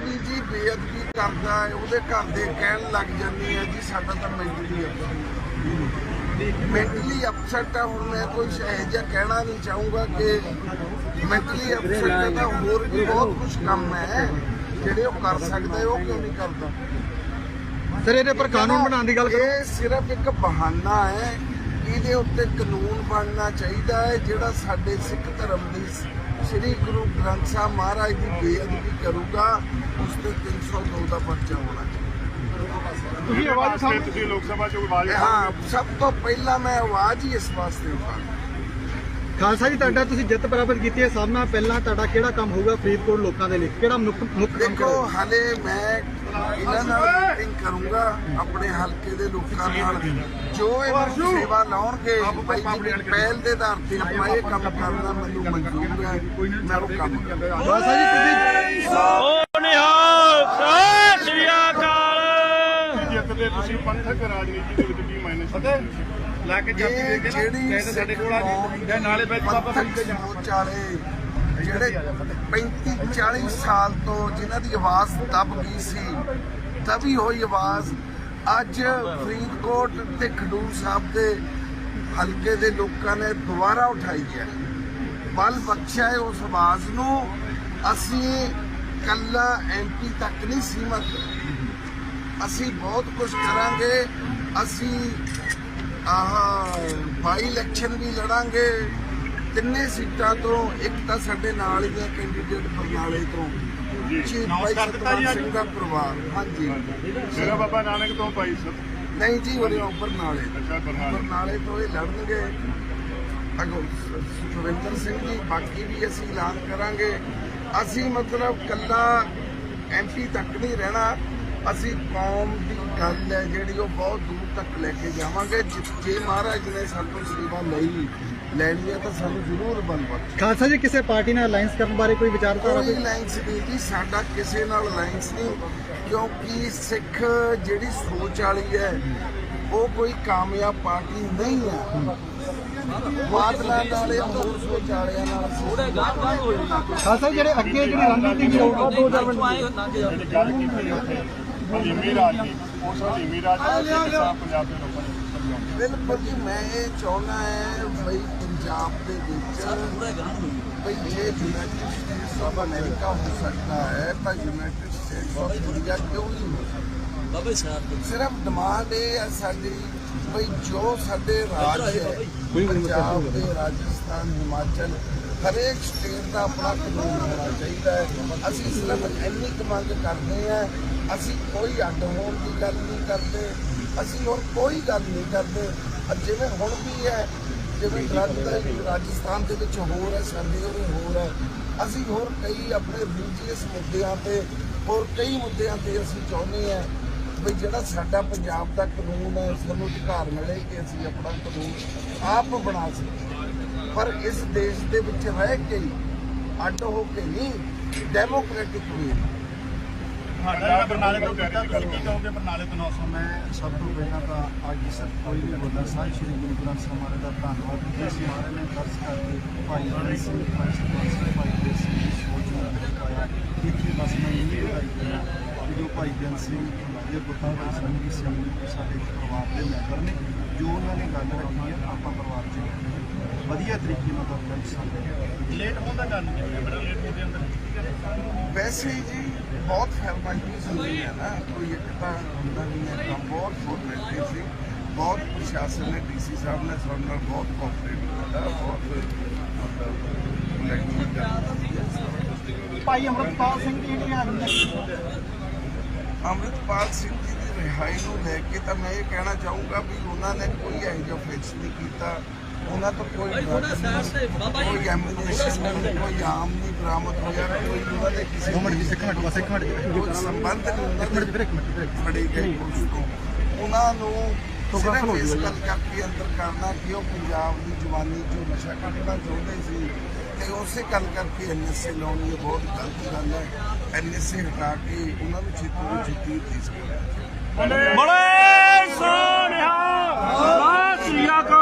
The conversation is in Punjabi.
ਵੀ ਜੀ ਬੇਅਦਬੀ ਕਰਦਾ ਹੈ ਉਹਦੇ ਘਰ ਦੇ ਕਹਿਣ ਲੱਗ ਜਾਂਦੇ ਆ ਜੀ ਸਾਡਾ ਤਾਂ ਮੈਂਟਲੀ ਮੈਂਟਲੀ ਅਪਸੈਟ ਆ ਹੁਣ ਮੈਂ ਕੋਈ ਇਹੋ ਜਿਹਾ ਕਹਿਣਾ ਨਹੀਂ ਚਾਹੂੰਗਾ ਕਿ ਮੈਂਟਲੀ ਅਪਸੈਟ ਹੈ ਤਾਂ ਹੋਰ ਵੀ ਬਹੁਤ ਕੁਝ ਕੰਮ ਹੈ ਜਿਹੜੇ ਉਹ ਕਰ ਸਕਦਾ ਉਹ ਕਿਉਂ ਨਹੀਂ ਕਰਦਾ? ਸਰ ਇਹਦੇ ਪਰ ਕਾਨੂੰਨ ਬਣਾਉਣ ਦੀ ਗੱਲ ਕਰੋ। ਇਹ ਸਿਰਫ ਇੱਕ ਬਹਾਨਾ ਹੈ ਇਹਦੇ ਉੱਤੇ ਕਾਨੂੰਨ ਬਣਨਾ ਚਾਹੀਦਾ ਹੈ ਜਿਹੜਾ ਸਾਡੇ ਸਿੱਖ ਧਰਮ ਦੀ ਸ੍ਰੀ ਗੁਰੂ ਗ੍ਰੰਥ ਸਾਹਿਬ ਮਹਾਰਾਜ ਦੀ ਬੇਅਦਬੀ ਕਰੂਗਾ ਉਸ ਤੇ 302 ਦਾ ਪਰਚਾ ਹੋਣਾ ਚਾਹੀਦਾ। ਤੁਸੀਂ ਆਵਾਜ਼ ਸਾਹਮਣੇ ਤੁਸੀਂ ਲੋਕ ਸਭਾ ਚ ਆਵਾਜ਼ ਹਾਂ ਸਭ ਤੋਂ ਪਹਿਲਾਂ ਮੈਂ ਆਵਾਜ਼ ਹੀ ਇਸ ਵਾਸਤੇ ਉਠਾਉਂਦਾ। ਖਾਲਸਾ ਜੀ ਤੁਹਾਡਾ ਤੁਸੀਂ ਜਿੱਤ ਪ੍ਰਾਪਤ ਕੀਤੀ ਹੈ। ਸਭ ਨਾਲ ਪਹਿਲਾਂ ਤੁਹਾਡਾ ਕਿਹੜਾ ਕੰਮ ਹੋਊਗਾ ਫਰੀਦਕੋਟ ਲੋਕਾਂ ਦੇ ਲਈ? ਕਿਹੜਾ ਮੁੱਖ ਮੁੱਖ ਕੰਮ ਦੇਖੋ ਹਲੇ ਮੈਂ ਇਹਨਾਂ ਨਾਲ ਮੀਟਿੰਗ ਕਰੂੰਗਾ ਆਪਣੇ ਹਲਕੇ ਦੇ ਲੋਕਾਂ ਨਾਲ। ਜੋ ਇਹ ਮੈਨੂੰ ਸੇਵਾ ਲਾਉਣਗੇ ਬਾਈ ਜੀ ਪਹਿਲ ਦੇ ਆਧਾਰ ਤੇ ਆਪਾਂ ਇਹ ਕੰਮ ਕਰਨਾ ਮੈਨੂੰ ਮਨਜ਼ੂਰ ਹੈ ਮੈਂ ਉਹ ਕੰਮ ਕਰਾਂਗਾ। ਖਾਲਸਾ ਜੀ ਤੁਸੀਂ ਨਿਹਾਲ ਸਤਿ ਸ੍ਰੀ ਅਕਾਲ। ਜਿੱਤ ਦੇ ਤੁਸੀਂ ਪੰਥਕ ਰਾਜਨੀਤੀ ਦੇ ਵਿੱਚ ਕੀ ਮਾਇਨੇ ਫਤਿਹ ਲਾ ਕੇ ਇਹ ਜਿਹੜੀ ਸਾਡੇ ਕੋਲ ਆ ਗਈ। ਨਾਲੇ ਵਿੱਚ ਬਾਬਾ ਵਿਚਾਲੇ ਜਿਹੜੇ 35 40 ਸਾਲ ਤੋਂ ਜਿਨ੍ਹਾਂ ਦੀ ਆਵਾਜ਼ ਦਬ ਗਈ ਸੀ ਦਬੀ ਹੋਈ ਆਵਾਜ਼ ਅੱਜ ਫਰੀਦਕੋਟ ਤੇ ਖਡੂਰ ਸਾਹਿਬ ਦੇ ਹਲਕੇ ਦੇ ਲੋਕਾਂ ਨੇ ਦੁਬਾਰਾ ਉਠਾਈ ਹੈ। ਬਲ ਬਖਸ਼ਿਆ ਹੈ ਉਸ ਆਵਾਜ਼ ਨੂੰ। ਅਸੀਂ ਕੱਲਾ ਐਮਪੀ ਤੱਕ ਨਹੀਂ ਸੀਮਤ। ਅਸੀਂ ਬਹੁਤ ਕੁਝ ਕਰਾਂਗੇ। ਅਸੀਂ ਆਹ ਬਾਈ ਇਲੈਕਸ਼ਨ ਵੀ ਲੜਾਂਗੇ। ਤਿੰਨੇ ਸੀਟਾਂ ਤੋਂ ਇੱਕ ਤਾਂ ਸਾਡੇ ਨਾਲ ਹੀ ਹੈ ਕੈਂਡੀਡੇਟ ਬਰਨਾਲੇ ਤੋਂ। ਜੀ ਭਾਈ ਸਤਨਾਮ ਸਿੰਘ ਦਾ ਪਰਿਵਾਰ। ਹਾਂਜੀ। ਮੇਰਾ ਬਾਬਾ ਨਾਨਕ ਤੋਂ ਭਾਈ ਸਤ ਨਹੀਂ ਜੀ ਉਹਦੇ ਉੱਪਰ ਨਾਲੇ ਅੱਛਾ ਬਰਨਾਲੇ। ਬਰਨਾਲੇ ਤੋਂ ਇਹ ਲੜਨਗੇ। ਅਗੋ ਸੁਖਵਿੰਦਰ ਸਿੰਘ ਜੀ ਬਾਕੀ ਵੀ ਅਸੀਂ ਐਲਾਨ ਕਰਾਂਗੇ। ਅਸੀਂ ਮਤਲਬ ਕੱਲਾ ਐਮਪੀ ਤੱਕ ਨਹੀਂ ਰਹਿਣਾ। ਅਸੀਂ ਕੌਮ ਦੀ ਗੱਲ ਹੈ ਜਿਹੜੀ ਉਹ ਬਹੁਤ ਦੂਰ ਤੱਕ ਲੈ ਕੇ ਜਾਵਾਂਗੇ। ਜੇ- ਮਹਾਰਾਜ ਨੇ ਸਾਨੂੰ ਸੇਵਾ ਲਈ ਲੈਣੀ ਹੈ ਤਾਂ ਸਾਨੂੰ ਜ਼ਰੂਰ ਬਲਵਤ ਖਾਲਸਾ ਜੀ ਕਿਸੇ ਪਾਰਟੀ ਨਾਲ ਅਲਾਈਅੰਸ ਕਰਨ ਬਾਰੇ ਕੋਈ ਵਿਚਾਰਧਾਰਾ ਕੋਈ ਲਾਈਨਸ ਨਹੀਂ ਜੀ ਸਾਡਾ ਕਿਸੇ ਨਾਲ ਲਾਈਨਸ ਨਹੀਂ ਕਿਉਂਕਿ ਸਿੱਖ ਜਿਹੜੀ ਸੋਚ ਵਾਲੀ ਹੈ ਉਹ ਕੋਈ ਕਾਮਯਾਬ ਪਾਰਟੀ ਨਹੀਂ ਹੈ। ਬਾਦਲਾਂ ਵਾਲੇ ਹੋਰ ਸੋਚ ਵਾਲਿਆਂ ਨਾਲ ਅਸੀਂ ਖਾਲਸਾ ਜੀ ਜਿਹੜੇ ਅੱਗੇ ਜਿਹੜੀ ਰਣਨੀਤੀ ਵੀ ਹੋਊਗਾ 2025 ਜਿਹੜੀ ਗੱਲ ਕੀਤੀ ਉੱਥੇ ਹਲੀਮੀ ਰਾਜ ਦੀ ਉਸ ਕਿਸਾਨ ਪੰਜਾਬ ਲੋਕਾਂ ਨੂੰ ਸਮਝਾਉਂਦੇ ਬਿਲਕੁਲ ਜੀ ਮੈਂ ਇਹ ਚਾਹੁੰਦਾ ਹੈ ਬਈ ਪੰਜਾਬ ਦੇ ਵਿੱਚ ਬਈ ਜੇ ਯੂਨਾਈਟਿਡ ਸਟੇਟਸ ਆਫ ਅਮਰੀਕਾ ਹੋ ਸਕਦਾ ਹੈ ਤਾਂ ਯੂਨਾਈਟਿਡ ਸਟੇਟਸ ਆਫ ਇੰਡੀਆ ਕਿਉਂ ਨਹੀਂ ਹੋ ਸਕਦਾ? ਸਿਰਫ ਡਿਮਾਂਡ ਇਹ ਹੈ ਸਾਡੀ ਬਈ ਜੋ ਸਾਡੇ ਰਾਜ ਹੈ ਪੰਜਾਬ ਦੇ ਰਾਜਸਥਾਨ ਹਿਮਾਚਲ ਹਰੇਕ ਸਟੇਟ ਦਾ ਆਪਣਾ ਕਾਨੂੰਨ ਹੋਣਾ ਚਾਹੀਦਾ ਹੈ। ਅਸੀਂ ਸਿਰਫ ਇੰਨੀ ਕੁ ਮੰਗ ਕਰਦੇ ਹਾਂ, ਅਸੀਂ ਕੋਈ ਅੱਡ ਹੋਣ ਦੀ ਗੱਲ ਨਹੀਂ ਕਰਦੇ, ਅਸੀਂ ਹੋਰ ਕੋਈ ਗੱਲ ਨਹੀਂ ਕਰਦੇ। ਜਿਵੇਂ ਹੁਣ ਵੀ ਹੈ, ਜਿਵੇਂ ਡਰੱਗ ਦਾ ਰਾਜਸਥਾਨ ਦੇ ਵਿੱਚ ਹੋਰ ਹੈ, ਸਾਡੇ ਉਰੇ ਹੋਰ ਹੈ। ਅਸੀਂ ਹੋਰ ਕਈ ਆਪਣੇ ਰਿਲੀਜੀਅਸ ਮੁੱਦਿਆਂ ਤੇ, ਹੋਰ ਕਈ ਮੁੱਦਿਆਂ ਤੇ ਅਸੀਂ ਚਾਹੁੰਦੇ ਹਾਂ ਵੀ ਜਿਹੜਾ ਸਾਡਾ ਪੰਜਾਬ ਦਾ ਕਾਨੂੰਨ ਹੈ, ਸਾਨੂੰ ਅਧਿਕਾਰ ਮਿਲੇ ਕਿ ਅਸੀਂ ਆਪਣਾ ਕਾਨੂੰਨ ਆਪ ਬਣਾ ਸਕੀਏ। ਪਰ ਇਸ ਦੇਸ਼ ਦੇ ਵਿੱਚ ਰਹਿ ਕੇ ਅੱਡ ਹੋ ਕੇ ਨਹੀਂ ਡੈਮੋਕ੍ਰੈਟਿਕ ਵੇ। ਹਾਂ ਬਰਨਾਲੇ ਤੋਂ ਕਹਿ ਗੱਲ ਕੀ ਕਹੋਗੇ ਬਰਨਾਲੇ ਤੋਂ? 900 ਮੈਂ ਸਭ ਤੋਂ ਪਹਿਲਾਂ ਤਾਂ ਅੱਜ ਸਰ ਕੋਈ ਵੀ ਬੋਲਦਾ ਸਾਹਿਬ ਸ਼੍ਰੀ ਗੁਰੂ ਗ੍ਰੰਥ ਸਾਹਿਬ ਮਹਾਰਾਜ ਦਾ ਧੰਨਵਾਦ ਜਿਸ ਮਹਾਰਾਜ ਨੇ ਦਰਸ ਕਰਕੇ ਭਾਈ ਹਰੀ ਸਿੰਘ ਭਾਈ ਸੁਖਮਨੀ ਸਿੰਘ ਭਾਈ ਦੇ ਸਿੰਘ ਦੀ ਸੋਚ ਨੂੰ ਦਿਖਾਇਆ ਇੱਥੇ ਬਸ ਮੈਂ ਇਹ ਕਿ ਜੋ ਭਾਈ ਜਨ ਸਿੰਘ ਇਹ ਬੁੱਤਾਂ ਦਾ ਸੰਗੀ ਸਿੰਘ ਸਾਡੇ ਪਰਿਵਾਰ ਦੇ ਮੈਂਬਰ ਨੇ ਜੋ ਉਹਨਾਂ ਨੇ ਗੱਲ ਰੱਖੀ ਹੈ ਆਪਾਂ ਪਰਿਵਾਰ ਚ ਵਧੀਆ ਤਰੀਕੇ ਨਾਲ ਦਰਜ ਸਕਦੇ ਲੇਟ ਹੋਣ ਦਾ ਕਾਰਨ ਕੀ ਹੈ? ਬੜਾ ਲੇਟ ਦੇ ਅੰਦਰ। ਵੈਸੇ ਹੀ ਜੀ ਬਹੁਤ ਫਾਰਮੈਲਿਟੀਜ਼ ਹੁੰਦੀ ਹੈ ਨਾ। ਕੋਈ ਇੱਕ ਤਾਂ ਹੁੰਦਾ ਨਹੀਂ ਹੈ ਕੰਮ। ਬਹੁਤ ਫਾਰਮੈਲਿਟੀ ਸੀ। ਬਹੁਤ ਪ੍ਰਸ਼ਾਸਨ ਨੇ ਡੀਸੀ ਸਾਹਿਬ ਨੇ ਸਾਡੇ ਨਾਲ ਬਹੁਤ ਕੋਆਪਰੇਟ ਕੀਤਾ। ਬਹੁਤ ਕਰ ਭਾਈ ਅਮਰਪਾਲ ਸਿੰਘ ਜੀ ਜਿਹੜੀਆਂ ਅੰਮ੍ਰਿਤਪਾਲ ਸਿੰਘ ਜੀ ਰਿਹਾਈ ਨੂੰ ਲੈ ਕੇ ਤਾਂ ਮੈਂ ਇਹ ਕਹਿਣਾ ਚਾਹੂੰਗਾ ਵੀ ਉਹਨਾਂ ਨੇ ਕੋਈ ਇਹੋ ਜਿਹਾ ਫਿਕਸ ਨਹੀਂ ਕੀਤਾ। ਉਹਨਾਂ ਤੋਂ ਕੋਈ ਨਹੀਂ, ਕੋਈ ਐਮਿਨੇਸ਼ਨ ਨਹੀਂ ਕੋਈ ਆਮ ਨਹੀਂ ਬਰਾਮਦ ਹੋਇਆ ਕੋਈ ਉਹਨਾਂ ਦੇ ਕਿਸੇ ਦੋ ਮਿੰਟ ਜੀ ਇੱਕ ਮਿੰਟ ਬਸ ਇੱਕ ਮਿੰਟ ਜੀ। ਕੋਈ ਸੰਬੰਧ ਨਹੀਂ ਉਹਨਾਂ ਇੱਕ ਮਿੰਟ ਦੇ ਵੀਰੇ ਇੱਕ ਮਿੰਟ ਵੀਰੇ। ਫੜੇ ਗਏ ਪੁਲਿਸ ਤੋਂ। ਉਹਨਾਂ ਨੂੰ ਸਿਰਫ ਹੋ ਇਸ ਗੱਲ ਕਰਕੇ ਅੰਦਰ ਕਰਨਾ ਕਿ ਉਹ ਪੰਜਾਬ ਦੀ ਜਵਾਨੀ ਚੋਂ ਨਸ਼ਾ ਕੱਢਣਾ ਚਾਹੁੰਦੇ ਸੀ। ਤੇ ਉਸੇ ਗੱਲ ਕਰਕੇ ਐਨਐਸਏ ਲਾਉਣੀ ਇਹ ਬਹੁਤ ਗਲਤ ਗੱਲ ਹੈ। ਐਨਐਸਏ ਹਟਾ ਕੇ ਉਹਨਾਂ ਨੂੰ ਛੇਤੀ ਤੋਂ ਛੇਤੀ ਰਿਲੀਜ਼ ਕਰਨਾ ਬੜੇ ਸੋਨਿਹਾ ਸਤਿ ਸ੍ਰੀ ਅਕਾਲ